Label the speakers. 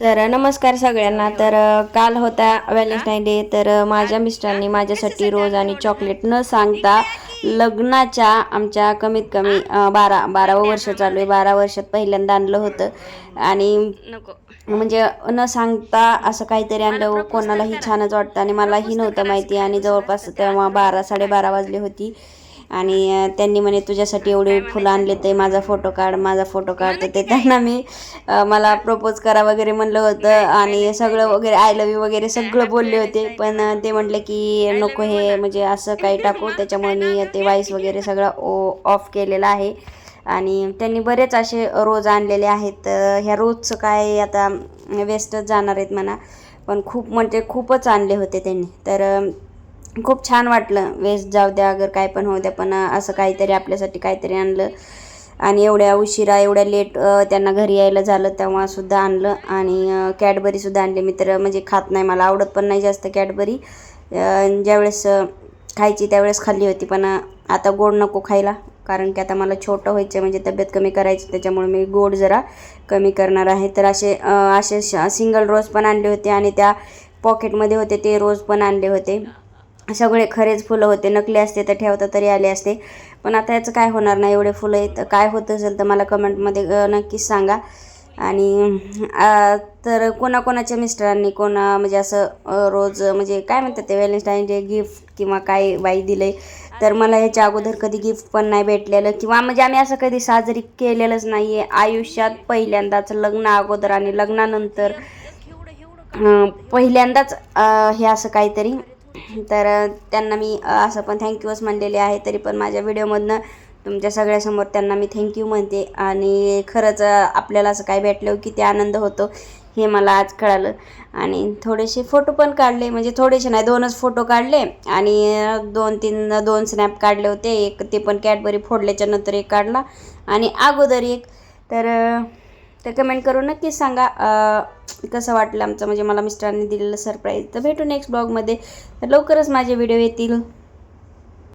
Speaker 1: तर नमस्कार सगळ्यांना. तर काल होता व्हॅलेंटाईन डे. तर माझ्या मिस्टरांनी माझ्यासाठी रोज आणि चॉकलेट न सांगता लग्नाच्या आमच्या कमीत कमी बारा बारावं वर्ष चालू आहे. बारा वर्षात पहिल्यांदा आणलं होतं. आणि म्हणजे न सांगता असं काहीतरी आणलं. कोणालाही छानच वाटतं आणि मलाही नव्हतं माहिती. आणि जवळपास तेव्हा बारा साडेबारा वाजली होती. आणि त्यांनी म्हणे तुझ्यासाठी एवढे फुलं आणले ते माझा फोटो काढ माझा फोटो काढ. तर ते त्यांना मी मला प्रपोज करा वगैरे म्हणलं होतं. आणि सगळं वगैरे आय लव्ह यू वगैरे सगळं बोलले होते. पण ते म्हटले की नको हे म्हणजे असं काही टाकू. त्याच्यामुळे मी ते वाईस वगैरे सगळं ओ ऑफ केलेलं आहे. आणि त्यांनी बरेच असे रोज आणलेले आहेत. ह्या रोजचं काय आता वेस्टच जाणार आहेत म्हणा. पण खूप म्हणजे खूपच आणले होते त्यांनी. तर खूप छान वाटलं. वेस्ट जाऊ द्या अगर काय पण होऊ द्या पण असं काहीतरी आपल्यासाठी काहीतरी आणलं. आणि एवढ्या उशिरा एवढ्या लेट त्यांना घरी यायला झालं तेव्हासुद्धा आणलं. आणि कॅडबरीसुद्धा आणली. मी तर म्हणजे खात नाही मला आवडत पण नाही जास्त कॅडबरी ज्यावेळेस खायची त्यावेळेस खाल्ली होती पण आता गोड नको खायला. कारण की आता मला छोटं व्हायचं आहे, म्हणजे तब्येत कमी करायची त्याच्यामुळे मी गोड जरा कमी करणार आहे. तर असे असे सिंगल रोज पण आणले होते आणि त्या पॉकेटमध्ये होते ते रोज पण आणले होते. सगळे खरेच फुलं होते. नकली असते तर ठेवता तरी आले असते. पण आता याचं काय होणार नाही? एवढे फुलं आहेत. तर काय होत असेल तर मला कमेंटमध्ये नक्कीच सांगा. आणि तर कोणाकोणाच्या मिस्टरांनी कोणा म्हणजे असं रोज म्हणजे काय म्हणतात ते व्हॅलेंटाईन डे गिफ्ट किंवा काय बाई दिले तर मला ह्याच्या अगोदर कधी गिफ्ट पण नाही भेटलेलं किंवा म्हणजे आम्ही असं कधी साजरी केलेलंच नाही आहे आयुष्यात पहिल्यांदाच लग्न अगोदर आणि लग्नानंतर पहिल्यांदाच हे असं काहीतरी तर त्यांना मी असं पण थँक्यूच म्हणलेले आहे तरी पण माझ्या व्हिडिओमधनं तुमच्या सगळ्यासमोर त्यांना मी थँक्यू म्हणते. आणि खरंच आपल्याला असं काय भेटलं किती आनंद होतो हे मला आज कळालं. आणि थोडेसे फोटो पण काढले म्हणजे थोडेसे नाही दोनच फोटो काढले. आणि दोन तीन दोन स्नॅप काढले होते. एक ते पण कॅडबरी फोडल्याच्या नंतर एक काढला. आणि अगोदर एक तर तर कमेंट करून नक्कीच सांगा कसं वाटलं आमचं? म्हणजे मला मिस्टरांनी दिलेलं सरप्राईज तर भेटू नेक्स्ट ब्लॉगमध्ये तर लवकरच माझे व्हिडिओ येतील.